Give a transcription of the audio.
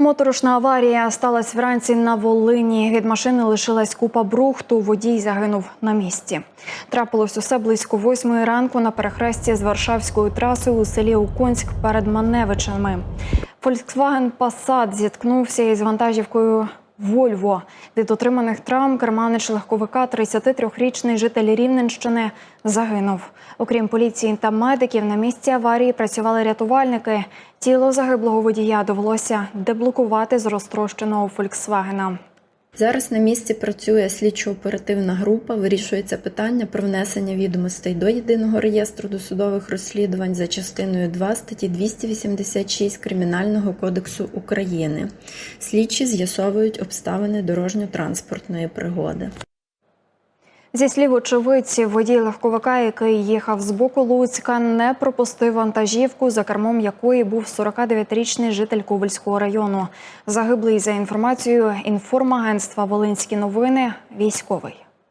Моторошна аварія сталася вранці на Волині. Від машини лишилась купа брухту. Водій загинув на місці. Трапилось усе близько восьмої ранку на перехресті з Варшавською трасою у селі Уконськ перед Маневичами. Volkswagen Passat зіткнувся із вантажівкою Вольво. Від отриманих травм керманич легковика 33-річний житель Рівненщини загинув. Окрім поліції та медиків, на місці аварії працювали рятувальники. Тіло загиблого водія довелося деблокувати з розтрощеного Фольксвагена. Зараз на місці працює слідчо-оперативна група. Вирішується питання про внесення відомостей до єдиного реєстру досудових розслідувань за частиною 2 статті 286 Кримінального кодексу України. Слідчі з'ясовують обставини дорожньо-транспортної пригоди. Зі слів очевидців, водій легковика, який їхав з боку Луцька, не пропустив вантажівку, за кермом якої був 49-річний житель Ковальського району. Загиблий за інформацією інформагентства Волинські новини військовий.